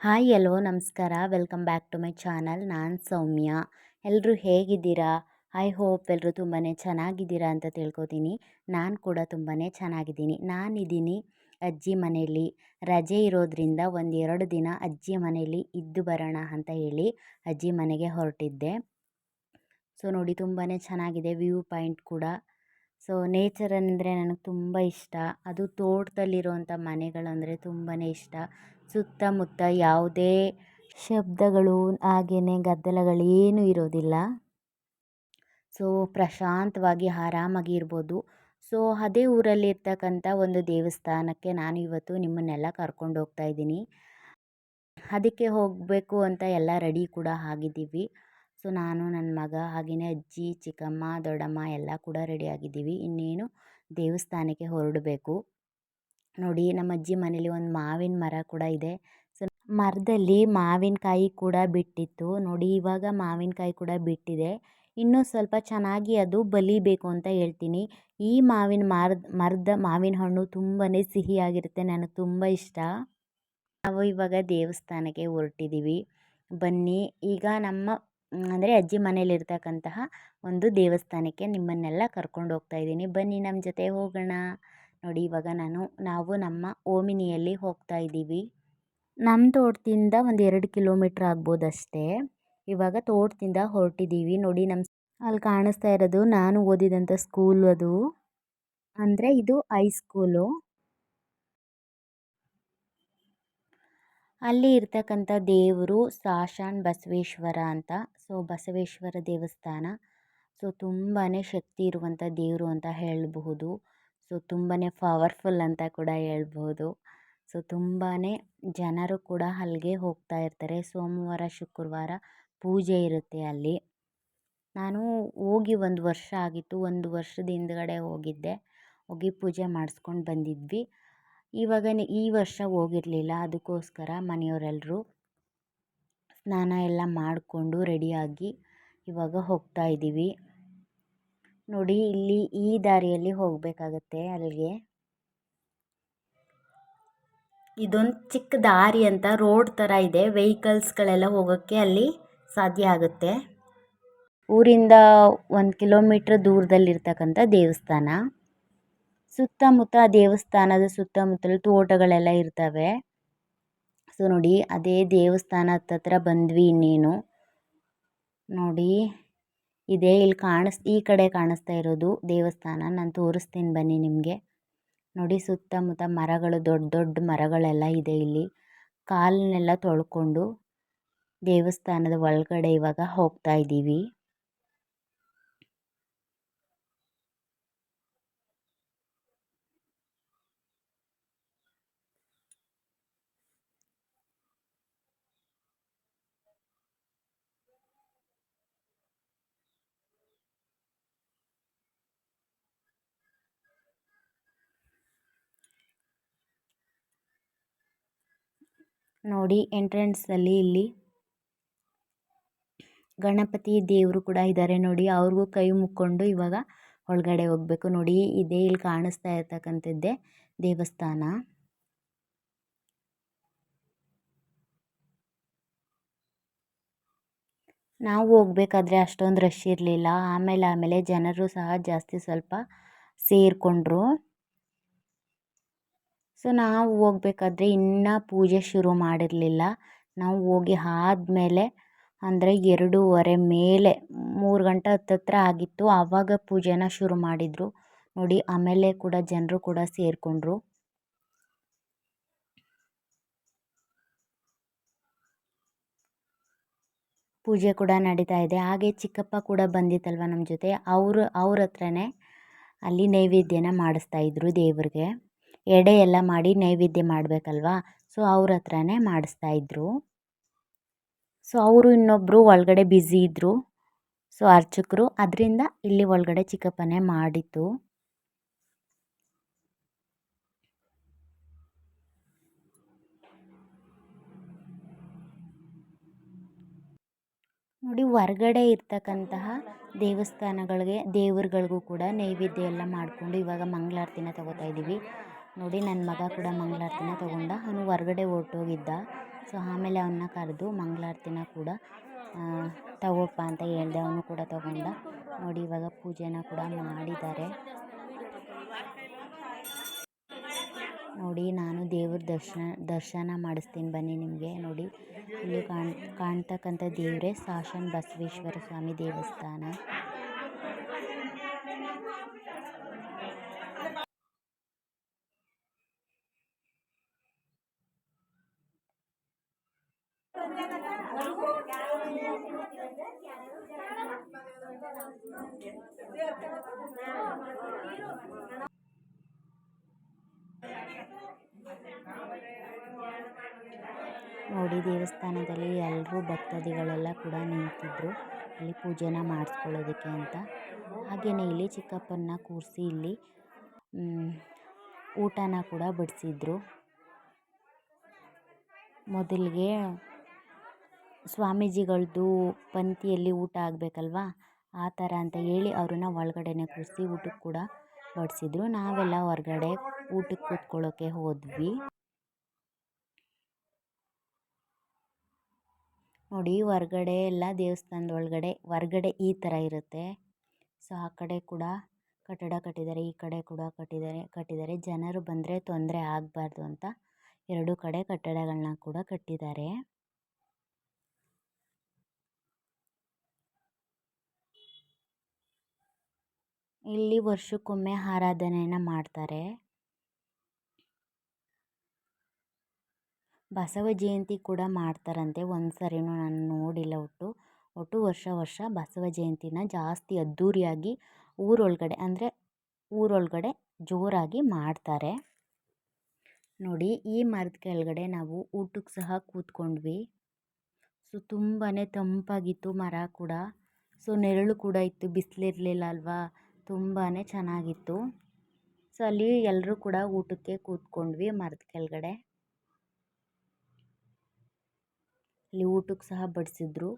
Hi ಎಲ್ಲೋ, ನಮಸ್ಕಾರ. Welcome back to my channel. ನಾನು ಸೌಮ್ಯ. ಎಲ್ಲರೂ ಹೇಗಿದ್ದೀರಾ? ಐ ಹೋಪ್ ಎಲ್ಲರೂ ತುಂಬಾ ಚೆನ್ನಾಗಿದ್ದೀರಾ ಅಂತ ತಿಳ್ಕೊತೀನಿ. ನಾನು ಕೂಡ ತುಂಬಾ ಚೆನ್ನಾಗಿದ್ದೀನಿ. ನಾನಿದ್ದೀನಿ ಅಜ್ಜಿ ಮನೆಯಲ್ಲಿ. ರಜೆ ಇರೋದ್ರಿಂದ ಒಂದೆರಡು ದಿನ ಅಜ್ಜಿ ಮನೆಯಲ್ಲಿ ಇದ್ದು ಬರೋಣ ಅಂತ ಹೇಳಿ ಅಜ್ಜಿ ಮನೆಗೆ ಹೊರಟಿದ್ದೆ. ಸೊ, ನೋಡಿ ತುಂಬಾ ಚೆನ್ನಾಗಿದೆ ವ್ಯೂ ಪಾಯಿಂಟ್ ಕೂಡ. ಸೊ ನೇಚರ್ ಅಂದರೆ ನನಗೆ ತುಂಬ ಇಷ್ಟ. ಅದು ತೋಟದಲ್ಲಿರುವಂಥ ಮನೆಗಳಂದರೆ ತುಂಬಾ ಇಷ್ಟ. ಸುತ್ತಮುತ್ತ ಯಾವುದೇ ಶಬ್ದಗಳು ಹಾಗೆಯೇ ಗದ್ದಲಗಳೇನೂ ಇರೋದಿಲ್ಲ. ಸೊ, ಪ್ರಶಾಂತವಾಗಿ ಆರಾಮಾಗಿ ಇರ್ಬೋದು. ಸೊ, ಅದೇ ಊರಲ್ಲಿ ಇರ್ತಕ್ಕಂಥ ಒಂದು ದೇವಸ್ಥಾನಕ್ಕೆ ನಾನು ಇವತ್ತು ನಿಮ್ಮನ್ನೆಲ್ಲ ಕರ್ಕೊಂಡು ಹೋಗ್ತಾ ಇದ್ದೀನಿ. ಅದಕ್ಕೆ ಹೋಗಬೇಕು ಅಂತ ಎಲ್ಲ ರೆಡಿ ಕೂಡ ಆಗಿದ್ದೀವಿ. ಸೊ, ನಾನು ನನ್ನ ಮಗ ಹಾಗೆಯೇ ಅಜ್ಜಿ, ಚಿಕ್ಕಮ್ಮ, ದೊಡ್ಡಮ್ಮ ಎಲ್ಲ ಕೂಡ ರೆಡಿಯಾಗಿದ್ದೀವಿ ಇನ್ನೇನು ದೇವಸ್ಥಾನಕ್ಕೆ ಹೊರಡಬೇಕು. ನೋಡಿ, ನಮ್ಮ ಅಜ್ಜಿ ಮನೇಲಿ ಒಂದು ಮಾವಿನ ಮರ ಕೂಡ ಇದೆ. ಸೊ, ಮರದಲ್ಲಿ ಮಾವಿನಕಾಯಿ ಕೂಡ ಬಿಟ್ಟಿತ್ತು. ನೋಡಿ, ಇವಾಗ ಮಾವಿನಕಾಯಿ ಕೂಡ ಬಿಟ್ಟಿದೆ. ಇನ್ನೂ ಸ್ವಲ್ಪ ಚೆನ್ನಾಗಿ ಅದು ಬಲಿಬೇಕು ಅಂತ ಹೇಳ್ತೀನಿ. ಈ ಮಾವಿನ ಮರದ ಮರದ ಮಾವಿನ ಹಣ್ಣು ತುಂಬಾ ಸಿಹಿಯಾಗಿರುತ್ತೆ. ನನಗೆ ತುಂಬ ಇಷ್ಟ. ನಾವು ಇವಾಗ ದೇವಸ್ಥಾನಕ್ಕೆ ಹೊರಟಿದ್ದೀವಿ ಬನ್ನಿ, ಈಗ ನಮ್ಮ ಅಂದರೆ ಅಜ್ಜಿ ಮನೇಲಿರ್ತಕ್ಕಂತಹ ಒಂದು ದೇವಸ್ಥಾನಕ್ಕೆ ನಿಮ್ಮನ್ನೆಲ್ಲ ಕರ್ಕೊಂಡು ಹೋಗ್ತಾ ಇದ್ದೀನಿ. ಬನ್ನಿ ನಮ್ಮ ಜೊತೆ ಹೋಗೋಣ. ನೋಡಿ ಇವಾಗ ನಾನು, ನಾವು ನಮ್ಮ ಓಮಿನಿಯಲ್ಲಿ ಹೋಗ್ತಾ ಇದ್ದೀವಿ. ನಮ್ಮ ತೋಟದಿಂದ ಒಂದು ಎರಡು ಕಿಲೋಮೀಟ್ರ್ ಆಗ್ಬೋದಷ್ಟೇ. ಇವಾಗ ತೋಟದಿಂದ ಹೊರಟಿದ್ದೀವಿ. ನೋಡಿ ನಮ್ಮ ಅಲ್ಲಿ ಕಾಣಿಸ್ತಾ ಇರೋದು, ನಾನು ಓದಿದಂಥ ಸ್ಕೂಲ್ ಅದು. ಅಂದರೆ ಇದು ಐ ಸ್ಕೂಲು. ಅಲ್ಲಿ ಇರ್ತಕ್ಕಂಥ ದೇವರು ಸಾಶಾನ್ ಬಸವೇಶ್ವರ ಅಂತ. ಸೊ ಬಸವೇಶ್ವರ ದೇವಸ್ಥಾನ. ಸೊ ತುಂಬಾ ಶಕ್ತಿ ಇರುವಂಥ ದೇವರು ಅಂತ ಹೇಳಬಹುದು. ಸೊ ತುಂಬಾ ಪವರ್ಫುಲ್ ಅಂತ ಕೂಡ ಹೇಳ್ಬೋದು ಸೊ ತುಂಬಾ ಜನರು ಕೂಡ ಅಲ್ಲಿಗೆ ಹೋಗ್ತಾ ಇರ್ತಾರೆ. ಸೋಮವಾರ, ಶುಕ್ರವಾರ ಪೂಜೆ ಇರುತ್ತೆ ಅಲ್ಲಿ. ನಾನು ಹೋಗಿ ಒಂದು ವರ್ಷ ಆಗಿತ್ತು. ಒಂದು ವರ್ಷದ ಹಿಂದ್ಗಡೆ ಹೋಗಿದ್ದೆ. ಹೋಗಿ ಪೂಜೆ ಮಾಡಿಸ್ಕೊಂಡು ಬಂದಿದ್ವಿ. ಇವಾಗ ಈ ವರ್ಷ ಹೋಗಿರಲಿಲ್ಲ ಅದಕ್ಕೋಸ್ಕರ ಮನೆಯವರೆಲ್ಲರೂ ಸ್ನಾನ ಎಲ್ಲ ಮಾಡಿಕೊಂಡು ರೆಡಿಯಾಗಿ ಇವಾಗ ಹೋಗ್ತಾ ಇದ್ದೀವಿ ನೋಡಿ, ಇಲ್ಲಿ ಈ ದಾರಿಯಲ್ಲಿ ಹೋಗಬೇಕಾಗತ್ತೆ ಅಲ್ಲಿಗೆ. ಇದೊಂದು ಚಿಕ್ಕ ದಾರಿ ಅಂತ ರೋಡ್ ಥರ ಇದೆ, ವೆಹಿಕಲ್ಸ್ಗಳೆಲ್ಲ ಹೋಗೋಕ್ಕೆ ಅಲ್ಲಿ ಸಾಧ್ಯ ಆಗುತ್ತೆ. ಊರಿಂದ ಒಂದು ಕಿಲೋಮೀಟ್ರ್ ದೂರದಲ್ಲಿರ್ತಕ್ಕಂಥ ದೇವಸ್ಥಾನ. ಸುತ್ತಮುತ್ತ ದೇವಸ್ಥಾನದ ಸುತ್ತಮುತ್ತಲು ತೋಟಗಳೆಲ್ಲ ಇರ್ತವೆ. ಸೊ, ನೋಡಿ, ಅದೇ ದೇವಸ್ಥಾನ ಹತ್ತತ್ರ ಬಂದ್ವಿ ಇನ್ನೇನು. ನೋಡಿ, ಇದೇ, ಇಲ್ಲಿ ಕಾಣಿಸ್, ಈ ಕಡೆ ಕಾಣಿಸ್ತಾ ಇರೋದು ದೇವಸ್ಥಾನ. ನಾನು ತೋರಿಸ್ತೀನಿ ಬನ್ನಿ ನಿಮಗೆ. ನೋಡಿ, ಸುತ್ತಮುತ್ತ ಮರಗಳು, ದೊಡ್ಡ ದೊಡ್ಡ ಮರಗಳೆಲ್ಲ ಇದೆ ಇಲ್ಲಿ. ಕಾಲನ್ನೆಲ್ಲ ತೊಳ್ಕೊಂಡು ದೇವಸ್ಥಾನದ ಒಳಗಡೆ ಇವಾಗ ಹೋಗ್ತಾ ಇದ್ದೀವಿ ನೋಡಿ ಎಂಟ್ರೆನ್ಸ್ ಅಲ್ಲಿ ಇಲ್ಲಿ ಗಣಪತಿ ದೇವರು ಕೂಡ ಇದ್ದಾರೆ ನೋಡಿ. ಅವ್ರಿಗೂ ಕೈ ಮುಕ್ಕೊಂಡು ಇವಾಗ ಒಳಗಡೆ ಹೋಗ್ಬೇಕು. ನೋಡಿ, ಇದೇ ಇಲ್ಲಿ ಕಾಣಿಸ್ತಾ ಇರ್ತಕ್ಕಂಥದ್ದೇ ದೇವಸ್ಥಾನ. ನಾವು ಹೋಗ್ಬೇಕಾದ್ರೆ ಅಷ್ಟೊಂದು ರಶ್ ಇರಲಿಲ್ಲ. ಆಮೇಲೆ ಆಮೇಲೆ ಜನರು ಸಹ ಜಾಸ್ತಿ ಸ್ವಲ್ಪ ಸೇರಿಕೊಂಡ್ರು. ಸೊ, ನಾವು ಹೋಗ್ಬೇಕಾದ್ರೆ ಇನ್ನೂ ಪೂಜೆ ಶುರು ಮಾಡಿರಲಿಲ್ಲ. ನಾವು ಹೋಗಿ ಆದ್ಮೇಲೆ ಅಂದರೆ ಎರಡೂವರೆ ಮೇಲೆ, ಮೂರು ಗಂಟೆ ಹತ್ತತ್ರ ಆಗಿತ್ತು. ಆವಾಗ ಪೂಜೆನ ಶುರು ಮಾಡಿದರು. ನೋಡಿ, ಆಮೇಲೆ ಕೂಡ ಜನರು ಕೂಡ ಸೇರಿಕೊಂಡ್ರು. ಪೂಜೆ ಕೂಡ ನಡೀತಾ ಇದೆ. ಹಾಗೆ ಚಿಕ್ಕಪ್ಪ ಕೂಡ ಬಂದಿತ್ತಲ್ವ ನಮ್ಮ ಜೊತೆ? ಅವರು, ಅವ್ರ ಹತ್ರನೇ ಅಲ್ಲಿ ನೈವೇದ್ಯನ ಮಾಡಿಸ್ತಾ ಇದ್ರು ದೇವ್ರಿಗೆ. ಎಡೆ ಎಲ್ಲ ಮಾಡಿ ನೈವೇದ್ಯ ಮಾಡಬೇಕಲ್ವಾ? ಸೊ ಅವ್ರ ಹತ್ರನೇ ಮಾಡಿಸ್ತಾ ಇದ್ದರು ಸೊ ಅವರು ಇನ್ನೊಬ್ಬರು ಒಳಗಡೆ ಬ್ಯುಸಿ ಇದ್ದರು ಸೊ ಅರ್ಚಕರು ಅದರಿಂದ ಇಲ್ಲಿ ಒಳಗಡೆ ಚಿಕ್ಕಪ್ಪನೇ ಮಾಡಿತ್ತು ನೋಡಿ, ಹೊರಗಡೆ ಇರ್ತಕ್ಕಂತಹ ದೇವಸ್ಥಾನಗಳಿಗೆ ದೇವರುಗಳಿಗೂ ಕೂಡ ನೈವೇದ್ಯ ಎಲ್ಲ ಮಾಡಿಕೊಂಡು ಇವಾಗ ಮಂಗಳಾರತಿನ ತಗೋತಾ ಇದ್ದೀವಿ ನೋಡಿ ನನ್ನ ಮಗ ಕೂಡ ಮಂಗಳಾರತಿನ ತಗೊಂಡ. ಅವನು ಹೊರಗಡೆ ಹೊರ್ಟೋಗಿದ್ದ. ಸೊ ಆಮೇಲೆ ಅವನ್ನ ಕರೆದು ಮಂಗಳಾರತಿನ ಕೂಡ ತಗೋಪ್ಪ ಅಂತ ಹೇಳ್ದೆ. ಅವನು ಕೂಡ ತಗೊಂಡ. ನೋಡಿ, ಇವಾಗ ಪೂಜೆನ ಕೂಡ ಮಾಡಿದ್ದಾರೆ. ನೋಡಿ, ನಾನು ದೇವ್ರ ದರ್ಶನ ದರ್ಶನ ಮಾಡಿಸ್ತೀನಿ ಬನ್ನಿ ನಿಮಗೆ. ನೋಡಿ, ಇಲ್ಲಿ ಕಾಣ್, ಕಾಣ್ತಕ್ಕಂಥ ದೇವರೇ ಸಾಶನ್ ಬಸವೇಶ್ವರ ಸ್ವಾಮಿ ದೇವಸ್ಥಾನ. ನೋಡಿ, ದೇವಸ್ಥಾನದಲ್ಲಿ ಎಲ್ಲರೂ ಭಕ್ತಾದಿಗಳೆಲ್ಲ ಕೂಡ ನಿಂತಿದ್ದರು ಅಲ್ಲಿ ಪೂಜೆನ ಮಾಡಿಸ್ಕೊಳ್ಳೋದಕ್ಕೆ ಅಂತ. ಹಾಗೆಯೇ ಇಲ್ಲಿ ಚಿಕ್ಕಪ್ಪನ ಕೂರಿಸಿ ಇಲ್ಲಿ ಊಟನ ಕೂಡ ಬಡಿಸಿದ್ರು. ಮೊದಲಿಗೆ ಸ್ವಾಮೀಜಿಗಳದ್ದು ಪಂಕ್ತಿಯಲ್ಲಿ ಊಟ ಆಗಬೇಕಲ್ವಾ? ಆ ಥರ ಅಂತ ಹೇಳಿ ಅವ್ರನ್ನ ಒಳಗಡೆನೆ ಕೂರಿಸಿ ಊಟಕ್ಕೆ ಕೂಡ ಬಡಿಸಿದ್ರು. ನಾವೆಲ್ಲ ಹೊರಗಡೆ ಊಟಕ್ಕೆ ಕೂತ್ಕೊಳ್ಳೋಕ್ಕೆ ಹೋದ್ವಿ. ನೋಡಿ, ಹೊರಗಡೆ ಎಲ್ಲ ದೇವಸ್ಥಾನದ ಒಳಗಡೆ, ಹೊರ್ಗಡೆ ಈ ಥರ ಇರುತ್ತೆ. ಸೊ, ಆ ಕಡೆ ಕೂಡ ಕಟ್ಟಡ ಕಟ್ಟಿದ್ದಾರೆ, ಈ ಕಡೆ ಕೂಡ ಕಟ್ಟಿದ್ದಾರೆ ಕಟ್ಟಿದ್ದಾರೆ. ಜನರು ಬಂದರೆ ತೊಂದರೆ ಆಗಬಾರ್ದು ಅಂತ ಎರಡು ಕಡೆ ಕಟ್ಟಡಗಳನ್ನ ಕೂಡ ಕಟ್ಟಿದ್ದಾರೆ. ಇಲ್ಲಿ ವರ್ಷಕ್ಕೊಮ್ಮೆ ಆರಾಧನೆಯನ್ನು ಮಾಡ್ತಾರೆ. ಬಸವ ಜಯಂತಿ ಕೂಡ ಮಾಡ್ತಾರಂತೆ. ಒಂದು ಸರಿನೂ ನಾನು ನೋಡಿಲ್ಲ ಒಟ್ಟು. ಒಟ್ಟು ವರ್ಷ ವರ್ಷ ಬಸವ ಜಯಂತಿನ ಜಾಸ್ತಿ ಅದ್ಧೂರಿಯಾಗಿ ಊರೊಳಗಡೆ, ಅಂದರೆ ಊರೊಳಗಡೆ ಜೋರಾಗಿ ಮಾಡ್ತಾರೆ. ನೋಡಿ, ಈ ಮರದ ಕೆಳಗಡೆ ನಾವು ಊಟಕ್ಕೆ ಸಹ ಕೂತ್ಕೊಂಡ್ವಿ. ಸೊ ತುಂಬಾ ತಂಪಾಗಿತ್ತು ಮರ ಕೂಡ. ಸೊ, ನೆರಳು ಕೂಡ ಇತ್ತು. ಬಿಸಿಲಿರಲಿಲ್ಲ ಅಲ್ವಾ? ತುಂಬಾ ಚೆನ್ನಾಗಿತ್ತು. ಸೊ, ಅಲ್ಲಿ ಎಲ್ಲರೂ ಕೂಡ ಊಟಕ್ಕೆ ಕೂತ್ಕೊಂಡ್ವಿ ಮರದ ಕೆಳಗಡೆ. ಅಲ್ಲಿ ಊಟಕ್ಕೆ ಸಹ ಬಡಿಸಿದ್ರು.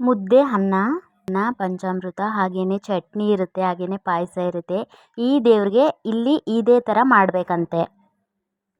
ಮುದ್ದೆ, ಅನ್ನ ಅನ್ನ, ಪಂಚಾಮೃತ ಹಾಗೆಯೇ ಚಟ್ನಿ ಇರುತ್ತೆ ಹಾಗೇ ಪಾಯಸ ಇರುತ್ತೆ. ಈ ದೇವ್ರಿಗೆ ಇಲ್ಲಿ ಇದೇ ಥರ ಮಾಡಬೇಕಂತೆ.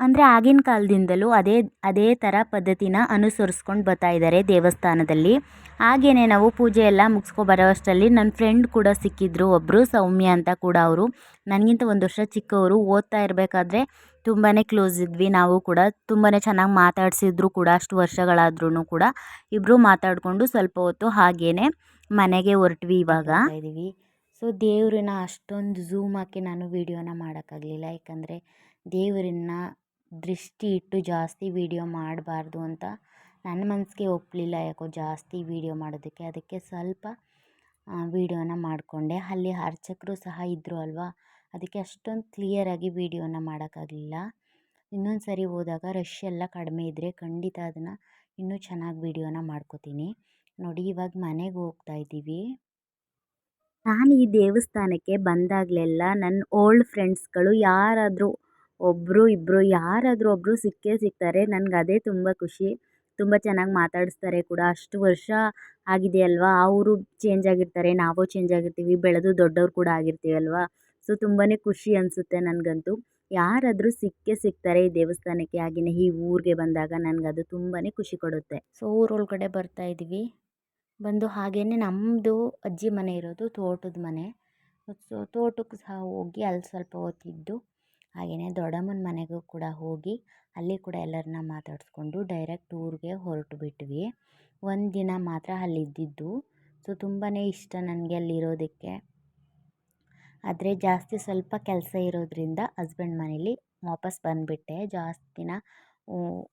ಅಂದರೆ ಆಗಿನ ಕಾಲದಿಂದಲೂ ಅದೇ ಅದೇ ಥರ ಪದ್ಧತಿನ ಅನುಸರಿಸ್ಕೊಂಡು ಬರ್ತಾ ಇದ್ದಾರೆ ದೇವಸ್ಥಾನದಲ್ಲಿ. ಹಾಗೆಯೇ ನಾವು ಪೂಜೆ ಎಲ್ಲ ಮುಗಿಸ್ಕೊ ಬರೋ ಅಷ್ಟರಲ್ಲಿ ನನ್ನ ಫ್ರೆಂಡ್ ಕೂಡ ಸಿಕ್ಕಿದ್ರು ಒಬ್ಬರು ಸೌಮ್ಯ ಅಂತ ಕೂಡ ಅವರು. ನನಗಿಂತ ಒಂದು ವರ್ಷ ಚಿಕ್ಕವರು, ಓದ್ತಾ ಇರಬೇಕಾದ್ರೆ ತುಂಬಾ ಕ್ಲೋಸ್ ಇದ್ವಿ. ನಾವು ಕೂಡ ತುಂಬಾ ಚೆನ್ನಾಗಿ ಮಾತಾಡಿಸಿದ್ರು ಕೂಡ, ಅಷ್ಟು ವರ್ಷಗಳಾದ್ರೂ ಕೂಡ. ಇಬ್ಬರು ಮಾತಾಡಿಕೊಂಡು ಸ್ವಲ್ಪ ಹೊತ್ತು ಹಾಗೇ ಮನೆಗೆ ಹೊರಟ್ವಿ ಇವಾಗ. ಇದ್ದೀವಿ. ಸೊ ದೇವ್ರನ್ನ ಅಷ್ಟೊಂದು ಝೂಮ್ ಹಾಕಿ ನಾನು ವೀಡಿಯೋನ ಮಾಡೋಕ್ಕಾಗಲಿಲ್ಲ. ಯಾಕಂದರೆ ದೇವರನ್ನ ದೃಷ್ಟಿ ಇಟ್ಟು ಜಾಸ್ತಿ ವೀಡಿಯೋ ಮಾಡಬಾರ್ದು ಅಂತ ನನ್ನ ಮನಸ್ಸಿಗೆ ಒಪ್ಪಲಿಲ್ಲ ಯಾಕೋ ಜಾಸ್ತಿ ವೀಡಿಯೋ ಮಾಡೋದಕ್ಕೆ. ಅದಕ್ಕೆ ಸ್ವಲ್ಪ ವೀಡಿಯೋನ ಮಾಡಿಕೊಂಡೆ. ಅಲ್ಲಿ ಅರ್ಚಕರು ಸಹ ಇದ್ದರು ಅಲ್ವಾ? ಅದಕ್ಕೆ ಅಷ್ಟೊಂದು ಕ್ಲಿಯರಾಗಿ ವೀಡಿಯೋನ ಮಾಡೋಕ್ಕಾಗಲಿಲ್ಲ. ಇನ್ನೊಂದು ಸರಿ ಹೋದಾಗ ರಶ್ ಎಲ್ಲ ಕಡಿಮೆ ಇದ್ದರೆ ಖಂಡಿತ ಅದನ್ನು ಇನ್ನೂ ಚೆನ್ನಾಗಿ ವೀಡಿಯೋನ ಮಾಡ್ಕೋತೀನಿ. ನೋಡಿ, ಇವಾಗ ಮನೆಗೆ ಹೋಗ್ತಾ ಇದ್ದೀವಿ. ನಾನು ಈ ದೇವಸ್ಥಾನಕ್ಕೆ ಬಂದಾಗಲೆಲ್ಲ ನನ್ನ ಓಲ್ಡ್ ಫ್ರೆಂಡ್ಸ್ಗಳು ಯಾರಾದರೂ ಒಬ್ಬರು ಇಬ್ಬರು ಯಾರಾದರೂ ಒಬ್ಬರು ಸಿಕ್ಕೇ ಸಿಗ್ತಾರೆ. ನನಗೆ ಅದೇ ತುಂಬ ಖುಷಿ. ತುಂಬ ಚೆನ್ನಾಗಿ ಮಾತಾಡಿಸ್ತಾರೆ ಕೂಡ. ಅಷ್ಟು ವರ್ಷ ಆಗಿದೆ ಅಲ್ವಾ ಅವರು ಚೇಂಜ್ ಆಗಿರ್ತಾರೆ, ನಾವು ಚೇಂಜ್ ಆಗಿರ್ತೀವಿ. ಬೆಳೆದು ದೊಡ್ಡವ್ರು ಕೂಡ ಆಗಿರ್ತೀವಲ್ವಾ? ಸೊ ತುಂಬಾ ಖುಷಿ ಅನಿಸುತ್ತೆ ನನಗಂತೂ. ಯಾರಾದರೂ ಸಿಕ್ಕೇ ಸಿಗ್ತಾರೆ ಈ ದೇವಸ್ಥಾನಕ್ಕೆ ಆಗಿನೇ ಈ ಊರಿಗೆ ಬಂದಾಗ ನನಗದು ತುಂಬಾ ಖುಷಿ ಕೊಡುತ್ತೆ. ಸೊ ಊರೊಳಗಡೆ ಬರ್ತಾ ಇದ್ದೀವಿ ಬಂದು ಹಾಗೇ ನಮ್ಮದು ಅಜ್ಜಿ ಮನೆ ಇರೋದು ತೋಟದ ಮನೆ. ಸೊ ತೋಟಕ್ಕೆ ಸಹ ಹೋಗಿ ಅಲ್ಲಿ ಸ್ವಲ್ಪ ಹೊತ್ತಿದ್ದು. ಹಾಗೆಯೇ ದೊಡ್ಡಮ್ಮನ ಮನೆಗೂ ಕೂಡ ಹೋಗಿ ಅಲ್ಲಿ ಕೂಡ ಎಲ್ಲರನ್ನ ಮಾತಾಡಿಸ್ಕೊಂಡು ಡೈರೆಕ್ಟ್ ಊರಿಗೆ ಹೊರಟು ಬಿಟ್ವಿ. ಒಂದು ದಿನ ಮಾತ್ರ ಅಲ್ಲಿದ್ದಿದ್ದು. ಸೊ ತುಂಬಾ ಇಷ್ಟ ನನಗೆ ಅಲ್ಲಿರೋದಕ್ಕೆ. ಆದರೆ ಜಾಸ್ತಿ ಸ್ವಲ್ಪ ಕೆಲಸ ಇರೋದರಿಂದ ಹಸ್ಬೆಂಡ್ ಮನೇಲಿ ವಾಪಸ್ ಬಂದುಬಿಟ್ಟೆ. ಜಾಸ್ತಿ ದಿನ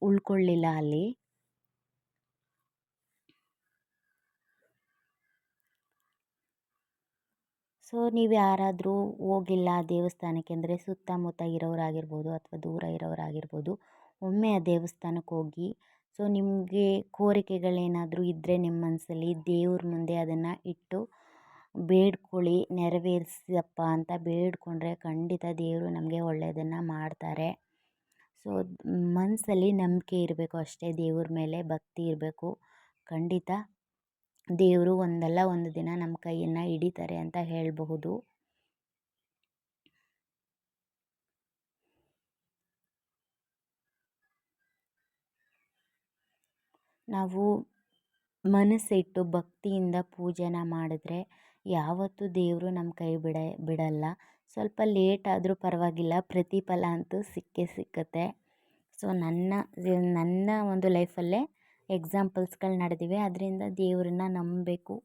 ಉಳ್ಕೊಳ್ಳಿಲ್ಲ ಅಲ್ಲಿ. ಸೊ ನೀವು ಯಾರಾದರೂ ಹೋಗಿಲ್ಲ ದೇವಸ್ಥಾನಕ್ಕೆ ಅಂದರೆ ಸುತ್ತಮುತ್ತ ಇರೋರಾಗಿರ್ಬೋದು ಅಥವಾ ದೂರ ಇರೋರಾಗಿರ್ಬೋದು ಒಮ್ಮೆ ಆ ದೇವಸ್ಥಾನಕ್ಕೆ ಹೋಗಿ ಸೊ ನಿಮಗೆ ಕೋರಿಕೆಗಳೇನಾದರೂ ಇದ್ದರೆ ನಿಮ್ಮ ಮನಸ್ಸಲ್ಲಿ ದೇವ್ರ ಮುಂದೆ ಅದನ್ನು ಇಟ್ಟು ಬೇಡ್ಕೊಳ್ಳಿ ನೆರವೇರಿಸಪ್ಪ ಅಂತ ಬೇಡಿಕೊಂಡ್ರೆ ಖಂಡಿತ ದೇವರು ನಮಗೆ ಒಳ್ಳೆಯದನ್ನು ಮಾಡ್ತಾರೆ. ಸೊ ಮನಸ್ಸಲ್ಲಿ ನಂಬಿಕೆ ಇರಬೇಕು ಅಷ್ಟೇ ದೇವ್ರ ಮೇಲೆ, ಭಕ್ತಿ ಇರಬೇಕು ಖಂಡಿತ. ದೇವರು ಒಂದಲ್ಲ ಒಂದು ದಿನ ನಮ್ಮ ಕೈಯನ್ನು ಹಿಡಿತಾರೆ ಅಂತ ಹೇಳಬಹುದು. ನಾವು ಮನಸ್ಸಿಟ್ಟು ಭಕ್ತಿಯಿಂದ ಪೂಜೆನ ಮಾಡಿದ್ರೆ ಯಾವತ್ತೂ ದೇವರು ನಮ್ಮ ಕೈ ಬಿಡ, ಬಿಡಲ್ಲ. ಸ್ವಲ್ಪ ಲೇಟ್ ಆದರೂ ಪರವಾಗಿಲ್ಲ, ಪ್ರತಿಫಲ ಅಂತೂ ಸಿಕ್ಕೇ ಸಿಕ್ಕತ್ತೆ. ಸೊ ನನ್ನ ನನ್ನ ಒಂದು ಲೈಫಲ್ಲೇ ಎಕ್ಸಾಂಪಲ್ಸ್ಗಳು ನಡೆದಿವೆ. ಅದರಿಂದ ದೇವ್ರನ್ನ ನಂಬಬೇಕು.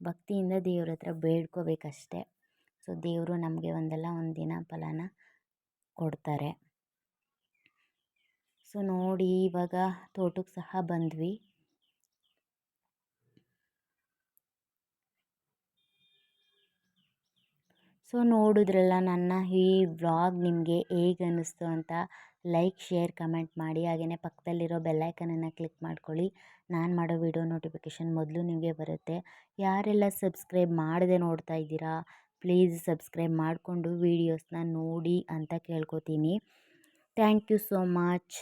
ಭಕ್ತಿಯಿಂದ ದೇವ್ರ ಹತ್ರ ಬೇಡ್ಕೋಬೇಕಷ್ಟೆ. ಸೊ ದೇವರು ನಮಗೆ ಒಂದಲ್ಲ ಒಂದು ದಿನ ಫಲನ ಕೊಡ್ತಾರೆ. ಸೊ ನೋಡಿ ಇವಾಗ ತೋಟಕ್ಕೆ ಸಹ ಬಂದ್ವಿ. ಸೊ, ನೋಡಿದ್ರಲ್ಲ ನನ್ನ ಈ ವ್ಲಾಗ್ ನಿಮಗೆ ಹೇಗೆ ಅನ್ನಿಸ್ತು ಅಂತ ಲೈಕ್, ಶೇರ್, ಕಮೆಂಟ್ ಮಾಡಿ. ಹಾಗೆಯೇ ಪಕ್ಕದಲ್ಲಿರೋ ಬೆಲ್ಲೈಕನನ್ನು ಕ್ಲಿಕ್ ಮಾಡ್ಕೊಳ್ಳಿ. ನಾನು ಮಾಡೋ ವಿಡಿಯೋ ನೋಟಿಫಿಕೇಷನ್ ಮೊದಲು ನಿಮಗೆ ಬರುತ್ತೆ. ಯಾರೆಲ್ಲ ಸಬ್ಸ್ಕ್ರೈಬ್ ಮಾಡದೆ ನೋಡ್ತಾ ಇದ್ದೀರಾ, ಪ್ಲೀಸ್ ಸಬ್ಸ್ಕ್ರೈಬ್ ಮಾಡಿಕೊಂಡು ವೀಡಿಯೋಸ್ನ ನೋಡಿ ಅಂತ ಕೇಳ್ಕೊತೀನಿ. Thank you so much.